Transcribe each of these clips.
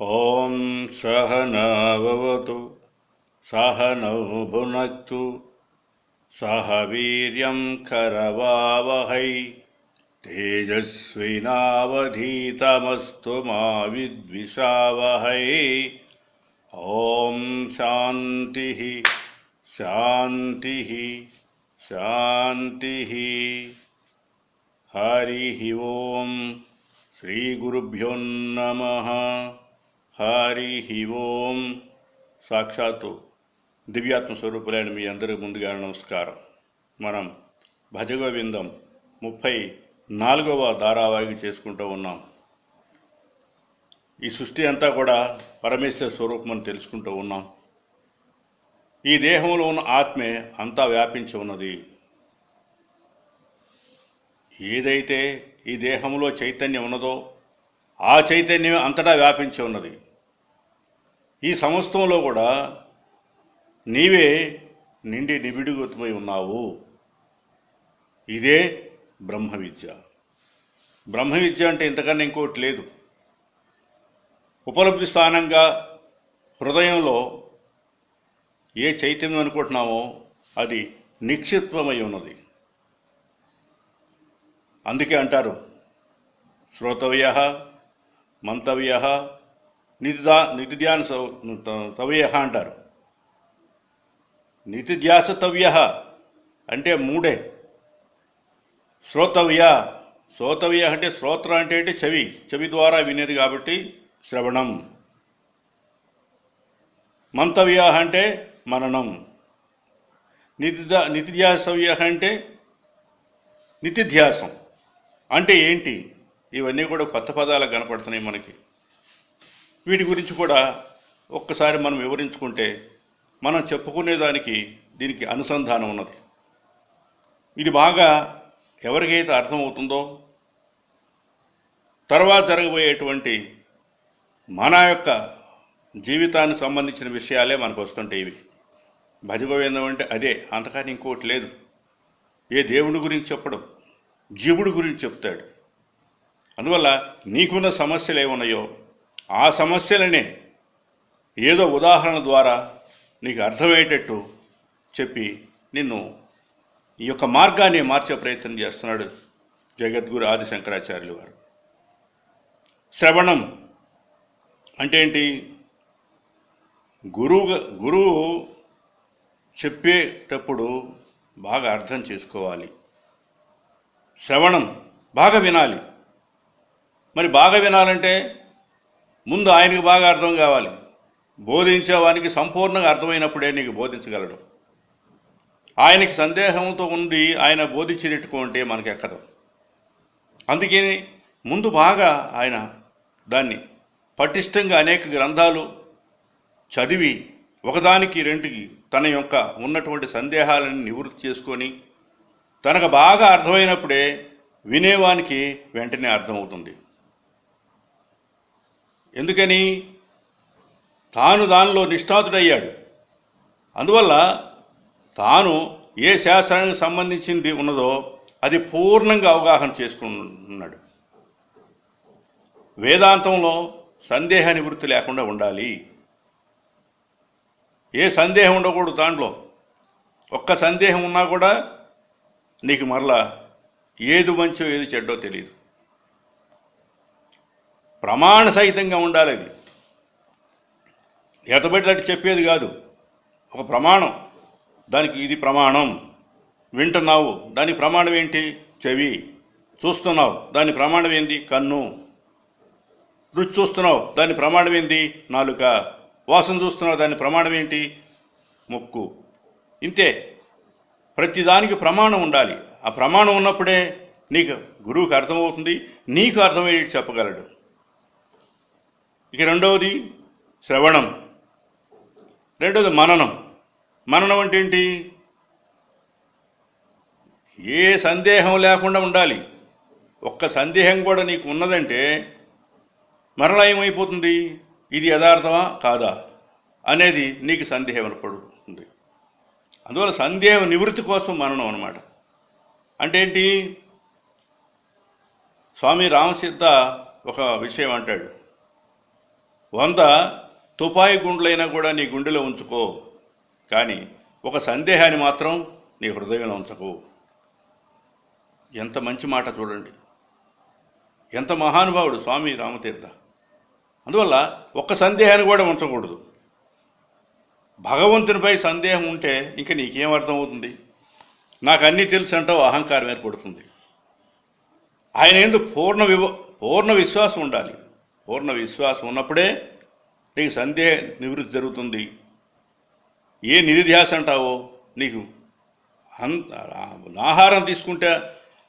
ॐ सहन भवतु सहनौ भुनक्तु सह वीर्यं करवावहै तेजस्विनावधीतमस्तु मा विद्विषावहै। ॐ शान्तिः शान्तिः शान्तिः। हरिः ॐ श्रीगुरुभ्यो नमः। హరి ఓం. సాక్షాత్తు దివ్యాత్మ స్వరూపులైన మీ అందరి ముందుగా నమస్కారం. మనం భజగోవిందం ముప్పై నాలుగవ ధారావాహిక చేసుకుంటూ ఉన్నాం. ఈ సృష్టి అంతా కూడా పరమేశ్వర స్వరూపం అని తెలుసుకుంటూ ఉన్నాం. ఈ దేహంలో ఉన్న ఆత్మే అంతా వ్యాపించి ఉన్నది. ఏదైతే ఈ దేహంలో చైతన్యం ఉన్నదో ఆ చైతన్యం అంతటా వ్యాపించి ఉన్నది. ఈ సమస్తంలో కూడా నీవే నిండి నిబిడిగొతుమై ఉన్నావు. ఇదే బ్రహ్మ విద్య. బ్రహ్మ విద్య అంటే ఇంతకన్నా ఇంకోటి లేదు. ఉపలబ్ధి స్థానంగా హృదయంలో ఏ చైతన్యం అనుకుంటున్నామో అది నిక్షిప్తమై ఉన్నది. అందుకే అంటారు శ్రోతవ్య మంతవ్య నితిదా నితిధ్యాన తవ్య అంటారు. నితిధ్యాస తవ్య అంటే మూడే. శ్రోతవ్య శ్రోతవ్య అంటే శ్రోత్ర అంటే అంటే చెవి. చెవి ద్వారా వినేది కాబట్టి శ్రవణం. మంతవ్య అంటే మననం. నితిద నితిధ్యాసవ్య అంటే నితిధ్యాసం. అంటే ఏంటి? ఇవన్నీ కూడా కొత్త పదాలు కనపడుతున్నాయి మనకి. వీటి గురించి కూడా ఒక్కసారి మనం వివరించుకుంటే మనం చెప్పుకునేదానికి దీనికి అనుసంధానం ఉన్నది. ఇది బాగా ఎవరికైతే అర్థమవుతుందో తర్వాత జరగబోయేటువంటి మన యొక్క జీవితానికి సంబంధించిన విషయాలే మనకు వస్తుంటాయి ఇవి. భజగోవిందం అంటే అదే అంతకాని ఇంకోటి లేదు. ఏ దేవుడి గురించి చెప్పడం జీవుడి గురించి చెప్తాడు. అందువల్ల నీకున్న సమస్యలు ఏమున్నాయో ఆ సమస్యలనే ఏదో ఉదాహరణ ద్వారా నీకు అర్థమయ్యేటట్టు చెప్పి నిన్ను ఈ యొక్క మార్గాన్ని మార్చే ప్రయత్నం చేస్తున్నాడు జగద్గురు ఆది శంకరాచార్యులు వారు శ్రవణం అంటే ఏంటి? గురువు గురువు చెప్పేటప్పుడు బాగా అర్థం చేసుకోవాలి. శ్రవణం బాగా వినాలి. మరి బాగా వినాలంటే ముందు ఆయనకు బాగా అర్థం కావాలి. బోధించేవానికి సంపూర్ణంగా అర్థమైనప్పుడే నీకు బోధించగలడు. ఆయనకి సందేహంతో ఉండి ఆయన బోధించినట్టుకుంటే మనకి ఎక్కదు అందుకే ముందు బాగా ఆయన దాన్ని పటిష్టంగా అనేక గ్రంథాలు చదివి ఒకదానికి రెండుకి తన యొక్క ఉన్నటువంటి సందేహాలను నివృత్తి చేసుకొని తనకు బాగా అర్థమైనప్పుడే వినేవానికి వెంటనే అర్థమవుతుంది. ఎందుకని? తాను దానిలో నిష్ఠాతుడయ్యాడు అందువల్ల తాను ఏ శాస్త్రానికి సంబంధించింది ఉన్నదో అది పూర్ణంగా అవగాహన చేసుకున్నాడు. వేదాంతంలో సందేహ నివృత్తి లేకుండా ఉండాలి. ఏ సందేహం ఉండకూడదు దాంట్లో. ఒక్క సందేహం ఉన్నా కూడా నీకు మరలా ఏది మంచో ఏది చెడ్డో తెలియదు ప్రమాణ సహితంగా ఉండాలి అది ఎతబెట్టినట్టు చెప్పేది కాదు. ఒక ప్రమాణం. దానికి ఇది ప్రమాణం. వింటున్నావు. దాని ప్రమాణం ఏంటి? చెవి. చూస్తున్నావు. దాని ప్రమాణం ఏంది? కన్ను. రుచి చూస్తున్నావు. దాని ప్రమాణం ఏంది? నాలుక. వాసన చూస్తున్నావు. దాని ప్రమాణం ఏంటి? ముక్కు. ఇంతే. ప్రతిదానికి ప్రమాణం ఉండాలి. ఆ ప్రమాణం ఉన్నప్పుడే నీకు గురువుకి అర్థమవుతుంది. నీకు అర్థమయ్యేటి చెప్పగలడు. ఇక రెండవది శ్రవణం. రెండవది మననం. మననం అంటే ఏంటి? ఏ సందేహం లేకుండా ఉండాలి. ఒక్క సందేహం కూడా నీకు ఉన్నదంటే మరలా ఏమైపోతుంది? ఇది యథార్థమా? కాదా? అనేది నీకు సందేహం ఏర్పడుతుంది. అందువల్ల సందేహం నివృత్తి కోసం మననం అనమాట అంటే ఏంటి? స్వామి రామసిద్ధ ఒక విషయం అంటాడు. వంద తుపాయి గుండ్లైనా కూడా నీ గుండెలో ఉంచుకో. కానీ ఒక సందేహాన్ని మాత్రం నీ హృదయంలో ఉంచకు. ఎంత మంచి మాట చూడండి. ఎంత మహానుభావుడు స్వామి రామతీర్థ. అందువల్ల ఒక్క సందేహాన్ని కూడా ఉంచకూడదు. భగవంతునిపై సందేహం ఉంటే ఇంక నీకేం అర్థమవుతుంది? నాకు అన్నీ తెలుసు అంటావు అహంకారం ఏర్పడుతుంది. ఆయన ఎందుకు పూర్ణ వివ పూర్ణ విశ్వాసం ఉండాలి. పూర్ణ విశ్వాసం ఉన్నప్పుడే నీకు సందేహ నివృత్తి జరుగుతుంది. ఏ నిధిధ్యాస అంటావో నీకు అంత ఆహారం తీసుకుంటే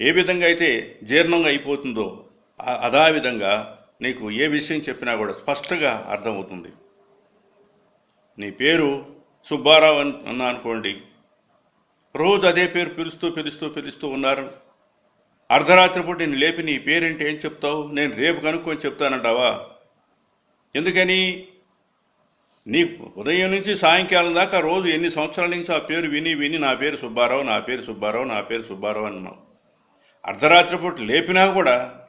ఏ విధంగా అయితే జీర్ణంగా అయిపోతుందో అదా విధంగా నీకు ఏ విషయం చెప్పినా కూడా స్పష్టంగా అర్థమవుతుంది. నీ పేరు సుబ్బారావు అని అన్నా అనుకోండి. రోజు అదే పేరు పిలుస్తూ పిలుస్తూ పిలుస్తూ ఉన్నారు. అర్ధరాత్రి పూట నేను లేపి నీ పేరేంటి ఏం చెప్తావు? నేను రేపు కనుక్కొని చెప్తానంటావా? ఎందుకని? నీ ఉదయం నుంచి సాయంకాలం దాకా రోజు ఎన్ని సంవత్సరాల నుంచి ఆ పేరు విని విని నా పేరు సుబ్బారావు నా పేరు సుబ్బారావు నా పేరు సుబ్బారావు అన్నావు. అర్ధరాత్రి పూట లేపినా కూడా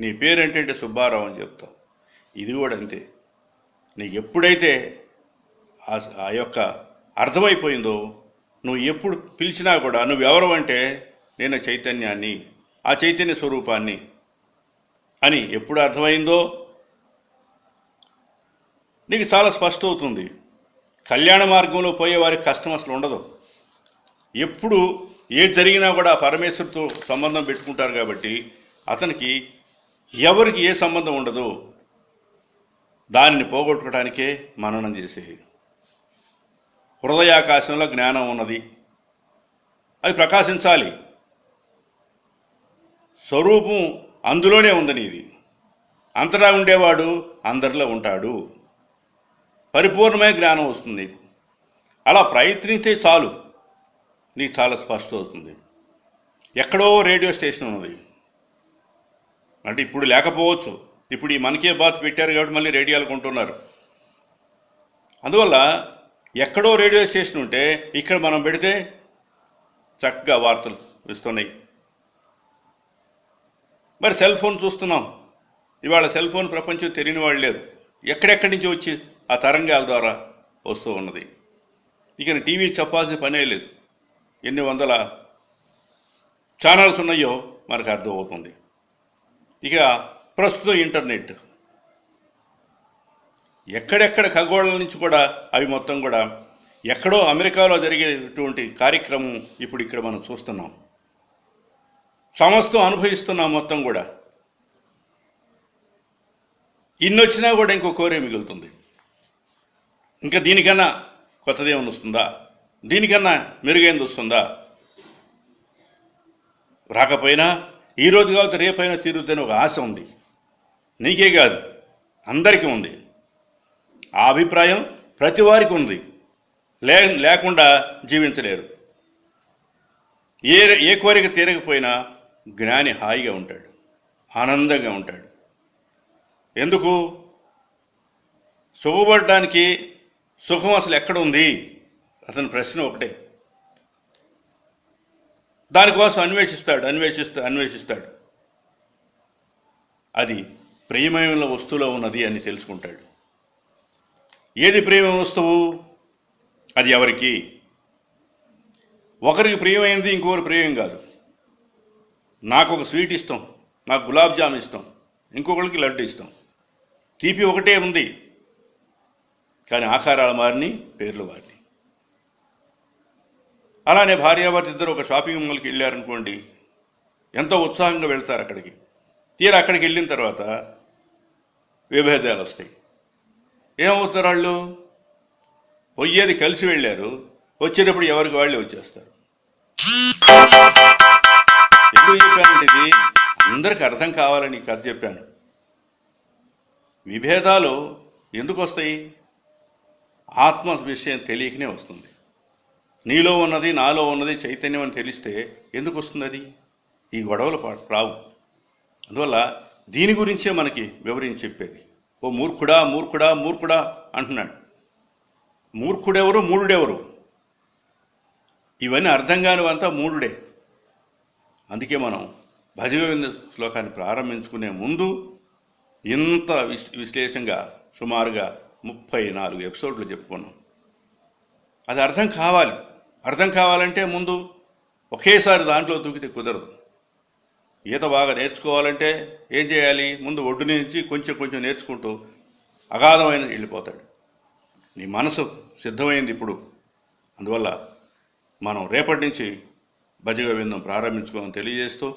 నీ పేరేంటంటే సుబ్బారావు అని చెప్తావు. ఇది కూడా అంతే. నీకు ఎప్పుడైతే ఆ ఆ యొక్క అర్థమైపోయిందో నువ్వు ఎప్పుడు పిలిచినా కూడా నువ్వు ఎవరు అంటే నేను చైతన్యాన్ని. ఆ చైతన్య స్వరూపాన్ని అని ఎప్పుడు అర్థమైందో నీకు చాలా స్పష్టమవుతుంది. కళ్యాణ మార్గంలో పోయే వారికి కష్టం అసలు ఉండదు. ఎప్పుడు ఏది జరిగినా కూడా పరమేశ్వరుతో సంబంధం పెట్టుకుంటారు కాబట్టి అతనికి ఎవరికి ఏ సంబంధం ఉండదు. దానిని పోగొట్టుకోవడానికే మననం చేసేది. హృదయాకాశంలో జ్ఞానం ఉన్నది. అది ప్రకాశించాలి. స్వరూపం అందులోనే ఉంది నీది. అంతటా ఉండేవాడు అందరిలో ఉంటాడు. పరిపూర్ణమైన జ్ఞానం వస్తుంది అలా ప్రయత్నిస్తే చాలు. నీకు చాలా స్పష్టం అవుతుంది ఎక్కడో రేడియో స్టేషన్ ఉన్నది. అంటే ఇప్పుడు లేకపోవచ్చు. ఇప్పుడు ఈ మనకే బాత్ పెట్టారు కాబట్టి మళ్ళీ రేడియోలు కొంటున్నారు. అందువల్ల ఎక్కడో రేడియో స్టేషన్ ఉంటే ఇక్కడ మనం పెడితే చక్కగా వార్తలు ఇస్తున్నాయి మరి సెల్ ఫోన్ చూస్తున్నాం. ఇవాళ సెల్ ఫోన్ ప్రపంచం తెలియని వాళ్ళు లేరు. ఎక్కడెక్కడి నుంచి వచ్చి ఆ తరంగాల ద్వారా వస్తూ ఉన్నది. ఇక టీవీ చెప్పాల్సిన పనే లేదు. ఎన్ని వందల ఛానల్స్ ఉన్నాయో మనకు అర్థమవుతుంది. ఇక ప్రస్తుతం ఇంటర్నెట్. ఎక్కడెక్కడ ఖగోళం నుంచి కూడా అవి మొత్తం కూడా ఎక్కడో అమెరికాలో జరిగేటువంటి కార్యక్రమం ఇప్పుడు ఇక్కడ మనం చూస్తున్నాం. సమస్తం అనుభవిస్తున్నాం మొత్తం కూడా. ఇన్ని వచ్చినా కూడా ఇంకో కోరే మిగులుతుంది. ఇంకా దీనికన్నా కొత్తదేమని వస్తుందా? దీనికన్నా మెరుగైంది వస్తుందా? రాకపోయినా ఈరోజు కావచ్చు రేపైనా తీరుద్దని ఒక ఆశ ఉంది. నీకే కాదు అందరికీ ఉంది. ఆ అభిప్రాయం ప్రతి వారికి ఉంది. లే లేకుండా జీవించలేరు. ఏ ఏ కోరిక తీరకపోయినా జ్ఞాని హాయిగా ఉంటాడు. ఆనందంగా ఉంటాడు. ఎందుకు? సుఖపడడానికి సుఖం అసలు ఎక్కడ ఉంది అతని ప్రశ్న ఒకటే. దానికోసం అన్వేషిస్తాడు అన్వేషిస్తా అన్వేషిస్తాడు. అది ప్రియమైన వస్తువులో ఉన్నది అని తెలుసుకుంటాడు. ఏది ప్రియమైన వస్తువు? అది ఎవరికి? ఒకరికి ప్రియమైనది ఇంకొకరి ప్రియం కాదు. నాకు ఒక స్వీట్ ఇష్టం నాకు గులాబ్ జామ్ ఇష్టం ఇంకొకరికి లడ్డు ఇష్టం. తీపి ఒకటే ఉంది కానీ ఆకారాలు మారిని పేర్లు మారిని. అలానే భార్యాభర్త ఇద్దరు ఒక షాపింగ్ మాల్కి వెళ్ళారనుకోండి ఎంతో ఉత్సాహంగా వెళ్తారు అక్కడికి. తీరా అక్కడికి వెళ్ళిన తర్వాత విభేదాలు వస్తాయి. ఏమవుతారు వాళ్ళు? పోయేది కలిసి వెళ్ళారు వచ్చేటప్పుడు ఎవరికి వాళ్ళే వచ్చేస్తారు? ఎందుకు చెప్పానంటే అందరికి అర్థం కావాలని కథ చెప్పాను. విభేదాలు ఎందుకు వస్తాయి? ఆత్మ విషయం తెలియకనే వస్తుంది. నీలో ఉన్నది నాలో ఉన్నది చైతన్యం అని తెలిస్తే ఎందుకు వస్తుంది అది? ఈ గొడవలు రావు. అందువల్ల దీని గురించే మనకి వివరించి చెప్పేది. ఓ మూర్ఖుడా మూర్ఖుడా మూర్ఖుడా అంటున్నాడు. మూర్ఖుడెవరు? మూడుడెవరు? ఇవన్నీ అర్థం కానివంతా మూడుడే. అందుకే మనం భజగోవింద శ్లోకాన్ని ప్రారంభించుకునే ముందు ఇంత విశ్ విశ్లేషంగా సుమారుగా ముప్పై నాలుగు ఎపిసోడ్లు చెప్పుకున్నాం. అది అర్థం కావాలి. అర్థం కావాలంటే ముందు ఒకేసారి దాంట్లో దూకితే కుదరదు. ఈత బాగా నేర్చుకోవాలంటే ఏం చేయాలి? ముందు ఒడ్డు నుంచి కొంచెం కొంచెం నేర్చుకుంటూ అగాధమైన వెళ్ళిపోతాడు. నీ మనసు సిద్ధమైంది ఇప్పుడు. అందువల్ల మనం రేపటి నుంచి భజగ విందం ప్రారంభించుకోమని తెలియజేస్తూ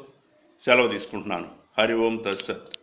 సెలవు తీసుకుంటున్నాను. హరి ఓం తత్సత్.